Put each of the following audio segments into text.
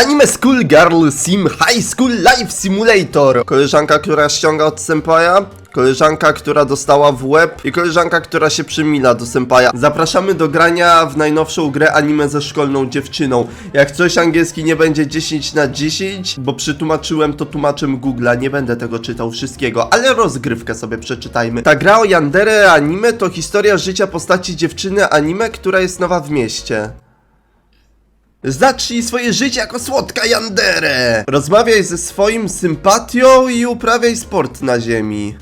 Anime School Girl Sim High School Life Simulator. Koleżanka, która ściąga od senpaja. Koleżanka, która dostała w łeb i koleżanka, która się przymila do senpaja. Zapraszamy do grania w najnowszą grę anime ze szkolną dziewczyną. Jak coś angielski nie będzie 10 na 10, bo przytłumaczyłem to tłumaczem Google'a, nie będę tego czytał wszystkiego, ale rozgrywkę sobie przeczytajmy. Ta gra o Yandere anime to historia życia postaci dziewczyny anime, która jest nowa w mieście. Zacznij swoje życie jako słodka Yandere! Rozmawiaj ze swoim sympatią i uprawiaj sport na ziemi.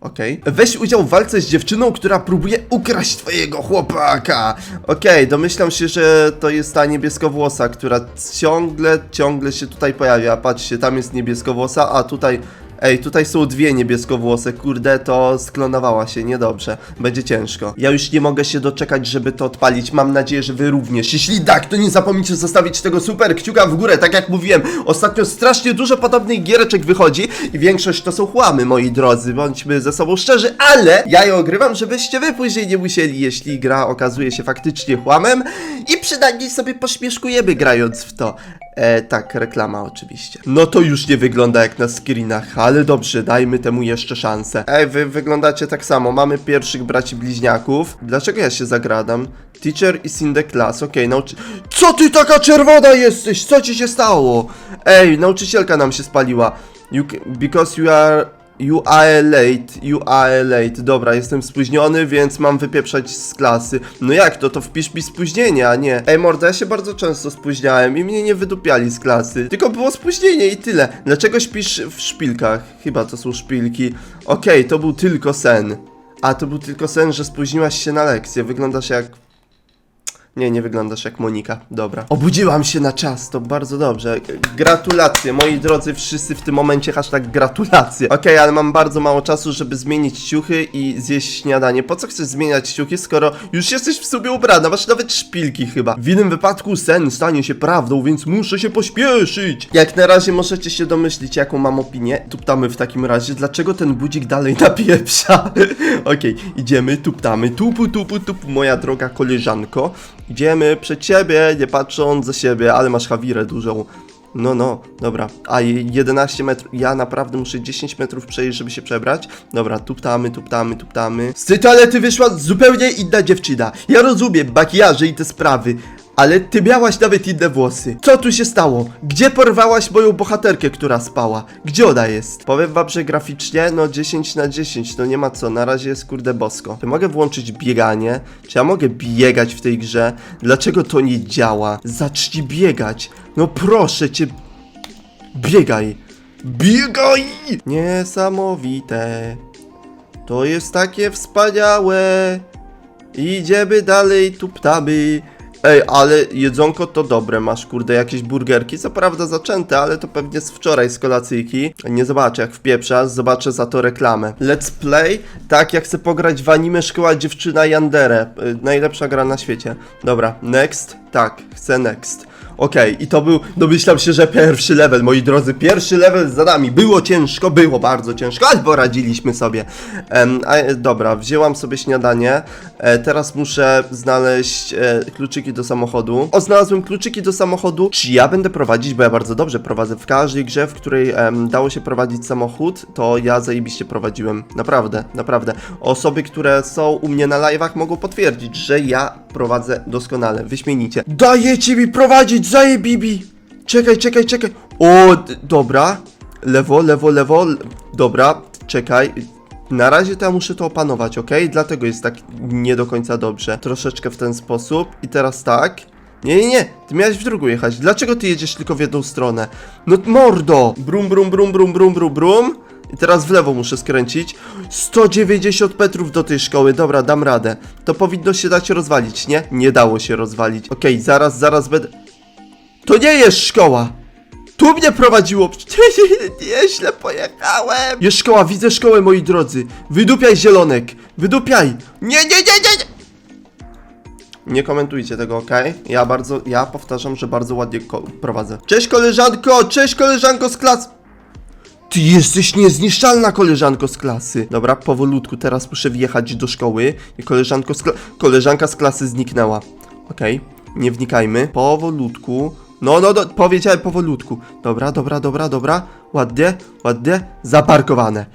Okej. Weź udział w walce z dziewczyną, która próbuje ukraść twojego chłopaka. Okej, domyślam się, że to jest ta niebieskowłosa, która ciągle, ciągle się tutaj pojawia. Patrzcie, tam jest niebieskowłosa, a tutaj... Ej, tutaj są dwie niebieskowłose, kurde, to sklonowała się, niedobrze. Będzie ciężko. Ja już nie mogę się doczekać, żeby to odpalić. Mam nadzieję, że wy również. Jeśli tak, to nie zapomnijcie zostawić tego super kciuka w górę. Tak jak mówiłem, ostatnio strasznie dużo podobnych giereczek wychodzi i większość to są chłamy, moi drodzy. Bądźmy ze sobą szczerzy, ale ja je ogrywam, żebyście wy później nie musieli, jeśli gra okazuje się faktycznie chłamem i przynajmniej sobie pośmieszkujemy grając w to. E, tak, reklama oczywiście. No to już nie wygląda jak na screenach, ale dobrze, dajmy temu jeszcze szansę. Ej, wy wyglądacie tak samo, mamy pierwszych braci bliźniaków. Dlaczego ja się zagradam? Teacher is in the class, okej, nauczy... Co ty taka czerwona jesteś? Co ci się stało? Ej, nauczycielka nam się spaliła. You ca- because you are... You are late, you are late. Dobra, jestem spóźniony, więc mam wypieprzać z klasy. No jak to? To wpisz mi spóźnienie, a nie. Ej, morda, ja się bardzo często spóźniałem i mnie nie wydupiali z klasy. Tylko było spóźnienie i tyle. Dlaczego śpisz w szpilkach? Chyba to są szpilki. Okej, to był tylko sen. A, to był tylko sen, że spóźniłaś się na lekcję. Wyglądasz jak... Nie, nie wyglądasz jak Monika. Dobra. Obudziłam się na czas, to bardzo dobrze. Gratulacje, moi drodzy, wszyscy w tym momencie hashtag gratulacje. Okej, ale mam bardzo mało czasu, żeby zmienić ciuchy i zjeść śniadanie. Po co chcesz zmieniać ciuchy, skoro już jesteś w sobie ubrana? Masz nawet szpilki chyba. W innym wypadku sen stanie się prawdą, więc muszę się pośpieszyć. Jak na razie możecie się domyślić, jaką mam opinię. Tuptamy w takim razie, dlaczego ten budzik dalej napieprza. Okej, idziemy, tuptamy, tupu, tupu, tupu, moja droga koleżanko. Idziemy przed ciebie, nie patrząc za siebie, ale masz hawirę dużą. No, no, dobra. A i 11 metrów. Ja naprawdę muszę 10 metrów przejść, żeby się przebrać. Dobra, tuptamy, tuptamy, tuptamy. Z tej toalety wyszła zupełnie inna dziewczyna. Ja rozumiem makijaże i te sprawy. Ale ty miałaś nawet inne włosy. Co tu się stało? Gdzie porwałaś moją bohaterkę, która spała? Gdzie ona jest? Powiem wam, że graficznie, no 10 na 10, no nie ma co, na razie jest kurde bosko. Czy mogę włączyć bieganie? Czy ja mogę biegać w tej grze? Dlaczego to nie działa? Zacznij biegać. No proszę cię, biegaj. Biegaj! Niesamowite. To jest takie wspaniałe. Idziemy dalej, tuptamy. Ej, ale jedzonko to dobre, masz kurde jakieś burgerki, co prawda zaczęte, ale to pewnie z wczoraj z kolacyjki. Nie zobaczę jak wpieprza, zobaczę za to reklamę. Let's play, tak jak chcę pograć w anime Szkoła Dziewczyna Yandere, y, najlepsza gra na świecie. Dobra, next, tak, chcę next. Okej, i to był, domyślam się, że pierwszy level, moi drodzy, pierwszy level za nami. Było ciężko, było bardzo ciężko, ale poradziliśmy sobie. A, dobra, wzięłam sobie śniadanie. E, teraz muszę znaleźć e, kluczyki do samochodu. O, znalazłem kluczyki do samochodu. Czy ja będę prowadzić, bo ja bardzo dobrze prowadzę. W każdej grze, w której dało się prowadzić samochód, to ja zajebiście prowadziłem. Naprawdę, naprawdę. Osoby, które są u mnie na live'ach mogą potwierdzić, że ja prowadzę doskonale, wyśmienicie. Dajecie mi prowadzić, zajebibi! Czekaj, czekaj, czekaj. O, dobra. Lewo, lewo, lewo. Dobra, czekaj. Na razie to ja muszę to opanować, ok? Dlatego jest tak nie do końca dobrze. Troszeczkę w ten sposób. I teraz tak. Nie, nie, nie, ty miałeś w drugą jechać. Dlaczego ty jedziesz tylko w jedną stronę? No mordo! Brum, brum, brum, brum, brum, brum, brum. I teraz w lewo muszę skręcić. 190 metrów do tej szkoły, dobra, dam radę. To powinno się dać rozwalić, nie? Nie dało się rozwalić. Okej, zaraz, zaraz będę... To nie jest szkoła! Tu mnie prowadziło! Nieźle pojechałem! Jest szkoła, widzę szkołę, moi drodzy! Wydupiaj zielonek! Wydupiaj! Nie, nie, nie, nie! nie! Nie komentujcie tego, ok? Ja bardzo, ja powtarzam, że bardzo ładnie prowadzę. Cześć koleżanko! Cześć koleżanko z klas... Ty jesteś niezniszczalna koleżanko z klasy. Dobra, powolutku teraz muszę wjechać do szkoły i koleżanko z kla- koleżanka z klasy zniknęła. Okej. nie wnikajmy. Powolutku. No, no, no, powiedziałem powolutku. Dobra, dobra, dobra, dobra. Ładnie, ładnie. Zaparkowane.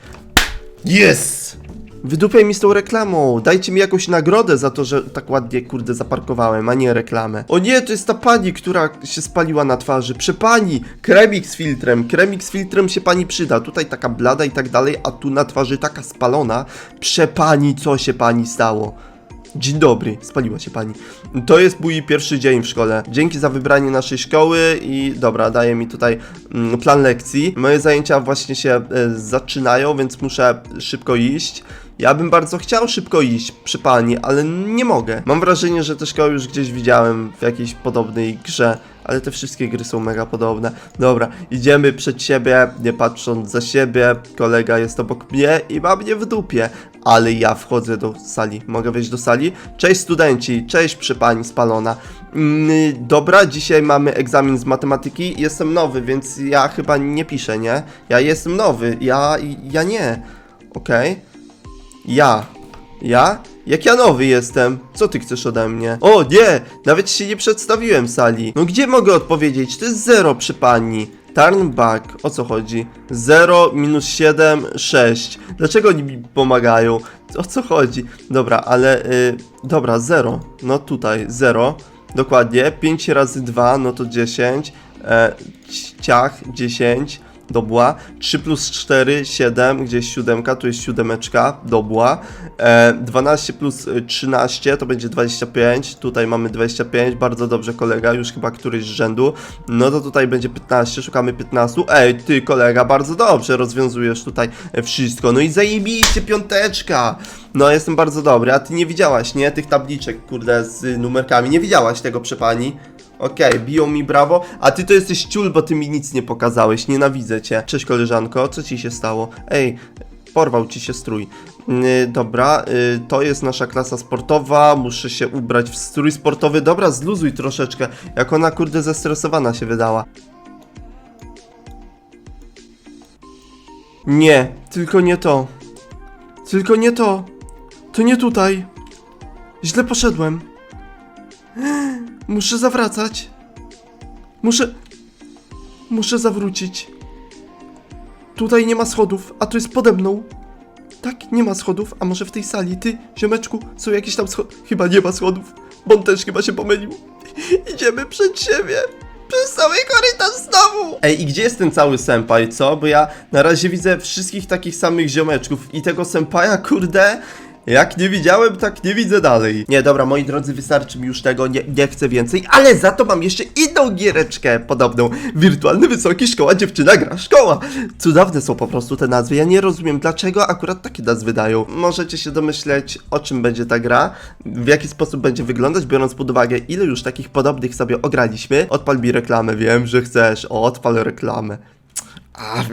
Yes! Wydupiaj mi z tą reklamą. Dajcie mi jakąś nagrodę za to, że tak ładnie, kurde, zaparkowałem, a nie reklamę. O nie, to jest ta pani, która się spaliła na twarzy. Przepani! Kremik z filtrem. Kremik z filtrem się pani przyda. Tutaj taka blada i tak dalej, a tu na twarzy taka spalona. Przepani, co się pani stało? Dzień dobry, spaliła się pani. To jest mój pierwszy dzień w szkole. Dzięki za wybranie naszej szkoły i dobra, daje mi tutaj mm, plan lekcji. Moje zajęcia właśnie się e, zaczynają, więc muszę szybko iść. Ja bym bardzo chciał szybko iść przy pani, ale nie mogę. Mam wrażenie, że tę szkołę już gdzieś widziałem w jakiejś podobnej grze, ale te wszystkie gry są mega podobne. Dobra, idziemy przed siebie, nie patrząc za siebie. Kolega jest obok mnie i ma mnie w dupie. Ale ja wchodzę do sali. Mogę wejść do sali? Cześć studenci, cześć przy pani spalona. Mm, dobra, dzisiaj mamy egzamin z matematyki. Jestem nowy, więc ja chyba nie piszę, nie? Ja jestem nowy, ja, ja nie. Okej. Ja. Ja? Jak ja nowy jestem? Co ty chcesz ode mnie? O nie! Nawet się nie przedstawiłem sali. No gdzie mogę odpowiedzieć? To jest zero przy pani. Turn back. O co chodzi? 0 minus 7, 6. Dlaczego oni mi pomagają? O co chodzi? Dobra, ale... Y, dobra, 0. No tutaj, 0. Dokładnie. 5 razy 2, no to 10. E, ciach, 10 dobła. 3 plus 4, 7, gdzieś siódemka, tu jest siódemeczka, dobła. E, 12 plus y, 13 to będzie 25, tutaj mamy 25, bardzo dobrze kolega, już chyba któryś z rzędu. No to tutaj będzie 15, szukamy 15. Ej, ty kolega, bardzo dobrze rozwiązujesz tutaj wszystko. No i zajebiście piąteczka! No jestem bardzo dobry, a ty nie widziałaś, nie? Tych tabliczek, kurde, z numerkami, nie widziałaś tego przepani? Okej, biją mi brawo, a ty to jesteś ciul, bo ty mi nic nie pokazałeś, nienawidzę cię. Cześć koleżanko, co ci się stało? Ej, porwał ci się strój. Yy, dobra, yy, to jest nasza klasa sportowa, muszę się ubrać w strój sportowy. Dobra, zluzuj troszeczkę, jak ona kurde zestresowana się wydała. Nie, tylko nie to. Tylko nie to. To nie tutaj. Źle poszedłem. Muszę zawracać. Muszę. Muszę zawrócić. Tutaj nie ma schodów, a tu jest pode mną. Tak, nie ma schodów, a może w tej sali, ty, ziomeczku, są jakieś tam schody. Chyba nie ma schodów, bo też chyba się pomylił. Idziemy przed siebie. Przez cały korytarz znowu! Ej, i gdzie jest ten cały senpai, co? Bo ja na razie widzę wszystkich takich samych ziomeczków i tego sempaja, kurde, jak nie widziałem, tak nie widzę dalej. Nie, dobra, moi drodzy, wystarczy mi już tego, nie, nie chcę więcej, ale za to mam jeszcze inną giereczkę podobną. Wirtualny Wysoki Szkoła Dziewczyna Gra Szkoła. Cudowne są po prostu te nazwy, ja nie rozumiem, dlaczego akurat takie nazwy dają. Możecie się domyśleć, o czym będzie ta gra, w jaki sposób będzie wyglądać, biorąc pod uwagę, ile już takich podobnych sobie ograliśmy. Odpal mi reklamę, wiem, że chcesz, o, odpal reklamę. A,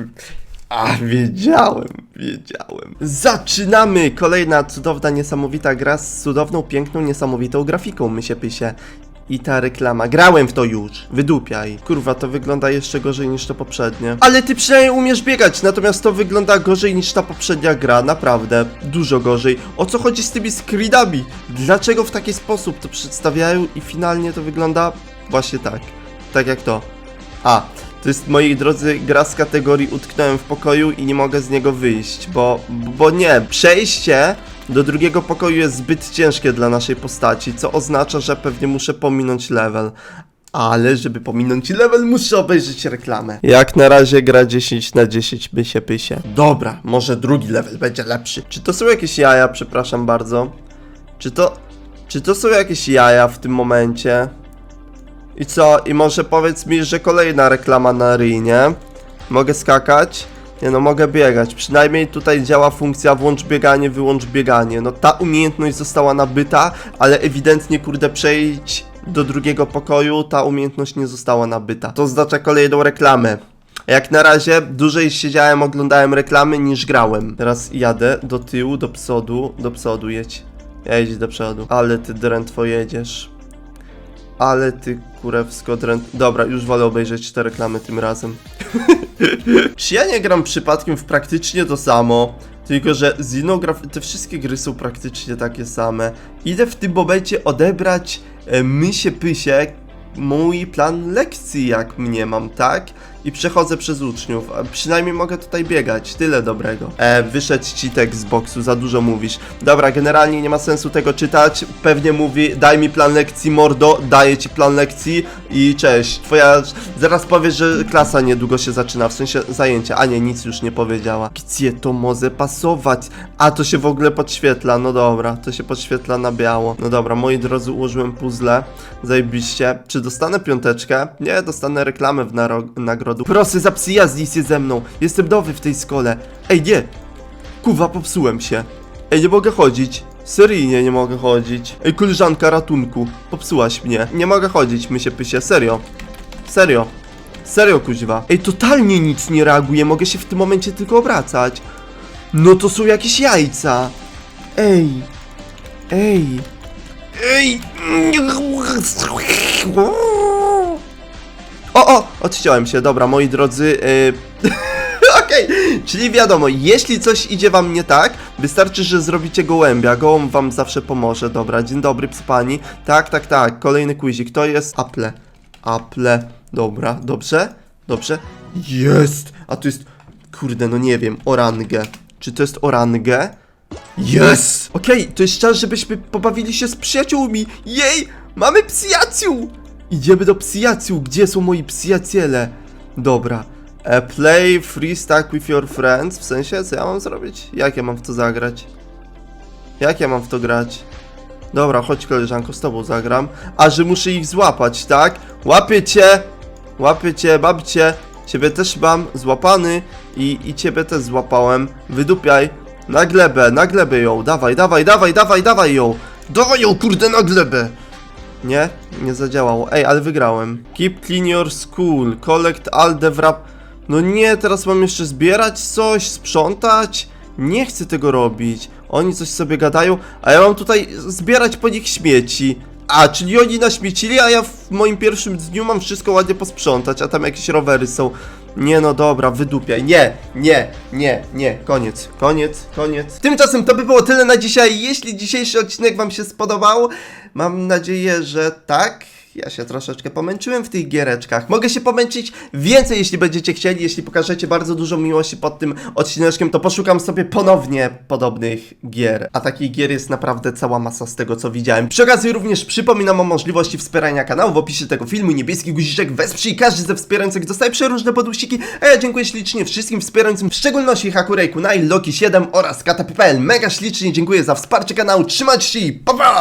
a, wiedziałem, wiedziałem. Zaczynamy! Kolejna cudowna, niesamowita gra z cudowną, piękną, niesamowitą grafiką, my się pysie. I ta reklama. Grałem w to już. Wydupiaj. Kurwa, to wygląda jeszcze gorzej niż to poprzednie. Ale ty przynajmniej umiesz biegać, natomiast to wygląda gorzej niż ta poprzednia gra. Naprawdę. Dużo gorzej. O co chodzi z tymi screenami? Dlaczego w taki sposób to przedstawiają i finalnie to wygląda właśnie tak. Tak jak to. A, to jest, moi drodzy, gra z kategorii utknąłem w pokoju i nie mogę z niego wyjść, bo, bo nie, przejście do drugiego pokoju jest zbyt ciężkie dla naszej postaci, co oznacza, że pewnie muszę pominąć level. Ale żeby pominąć level, muszę obejrzeć reklamę. Jak na razie gra 10 na 10 by się pysie. Dobra, może drugi level będzie lepszy. Czy to są jakieś jaja, przepraszam bardzo? Czy to... Czy to są jakieś jaja w tym momencie? I co? I może powiedz mi, że kolejna reklama na ryj, nie? Mogę skakać? Nie no, mogę biegać. Przynajmniej tutaj działa funkcja włącz bieganie, wyłącz bieganie. No ta umiejętność została nabyta, ale ewidentnie, kurde, przejdź do drugiego pokoju, ta umiejętność nie została nabyta. To oznacza kolejną reklamę. Jak na razie dłużej siedziałem, oglądałem reklamy niż grałem. Teraz jadę do tyłu, do przodu, do przodu jedź. Jedź do przodu. Ale ty drętwo jedziesz. Ale ty kurewsko dręt... Dobra, już wolę obejrzeć te reklamy tym razem. Czy ja nie gram przypadkiem w praktycznie to samo? Tylko, że z inną graf... te wszystkie gry są praktycznie takie same. Idę w tym momencie odebrać e, mysie pysie mój plan lekcji, jak mnie mam, tak? I przechodzę przez uczniów, przynajmniej mogę tutaj biegać, tyle dobrego. E, wyszedł ci tekst z boksu, za dużo mówisz. Dobra, generalnie nie ma sensu tego czytać, pewnie mówi, daj mi plan lekcji, mordo, daję ci plan lekcji i cześć. Twoja, zaraz powiesz, że klasa niedługo się zaczyna, w sensie zajęcia, a nie, nic już nie powiedziała. Gdzie to może pasować? A, to się w ogóle podświetla, no dobra, to się podświetla na biało. No dobra, moi drodzy, ułożyłem puzzle, zajebiście. Czy dostanę piąteczkę? Nie, dostanę reklamę w naro- Proszę, zaprzyjaźnij się ze mną, jestem nowy w tej szkole. Ej, nie! Kuwa, popsułem się. Ej, nie mogę chodzić. Seryjnie nie mogę chodzić. Ej, koleżanka, ratunku. Popsułaś mnie. Nie mogę chodzić, my się pysie. Serio. Serio. Serio, kuźwa. Ej, totalnie nic nie reaguje, mogę się w tym momencie tylko obracać. No to są jakieś jajca. Ej. Ej. Ej. Odciąłem się, dobra, moi drodzy. Yy... Okej, czyli wiadomo, jeśli coś idzie wam nie tak, wystarczy, że zrobicie gołębia. Gołąb wam zawsze pomoże. Dobra, dzień dobry, ps pani. Tak, tak, tak, kolejny quizik. To jest Apple. Apple. Dobra, dobrze? Dobrze? Jest! A tu jest, kurde, no nie wiem, orangę. Czy to jest orangę? Jest! Okej, to jest czas, żebyśmy pobawili się z przyjaciółmi. Jej! Mamy przyjaciół! Idziemy do przyjaciół. Gdzie są moi przyjaciele? Dobra. E, play free stack with your friends. W sensie, co ja mam zrobić? Jak ja mam w to zagrać? Jak ja mam w to grać? Dobra, chodź koleżanko, z tobą zagram. A że muszę ich złapać, tak? Łapię cię! Łapię cię, babcie. Ciebie też mam złapany i, i ciebie też złapałem. Wydupiaj. Na glebę, na glebę ją. Dawaj, dawaj, dawaj, dawaj, dawaj ją. Dawaj ją, kurde, na glebę. Nie? Nie zadziałało. Ej, ale wygrałem. Keep clean your school. Collect all the wrap... No nie, teraz mam jeszcze zbierać coś, sprzątać? Nie chcę tego robić. Oni coś sobie gadają, a ja mam tutaj zbierać po nich śmieci. A, czyli oni naśmiecili, a ja w moim pierwszym dniu mam wszystko ładnie posprzątać, a tam jakieś rowery są. Nie no dobra, wydupiaj. Nie, nie, nie, nie. Koniec, koniec, koniec. Tymczasem to by było tyle na dzisiaj. Jeśli dzisiejszy odcinek wam się spodobał, mam nadzieję, że tak. Ja się troszeczkę pomęczyłem w tych giereczkach. Mogę się pomęczyć więcej, jeśli będziecie chcieli. Jeśli pokażecie bardzo dużo miłości pod tym odcineczkiem, to poszukam sobie ponownie podobnych gier. A takich gier jest naprawdę cała masa z tego, co widziałem. Przy okazji również przypominam o możliwości wspierania kanału. W opisie tego filmu niebieski guziczek wesprzyj. Każdy ze wspierających dostaje przeróżne podusiki. A ja dziękuję ślicznie wszystkim wspierającym, w szczególności Hakurej Kunai, Loki 7 oraz Katapi.pl. Mega ślicznie dziękuję za wsparcie kanału. Trzymajcie się i pa pa!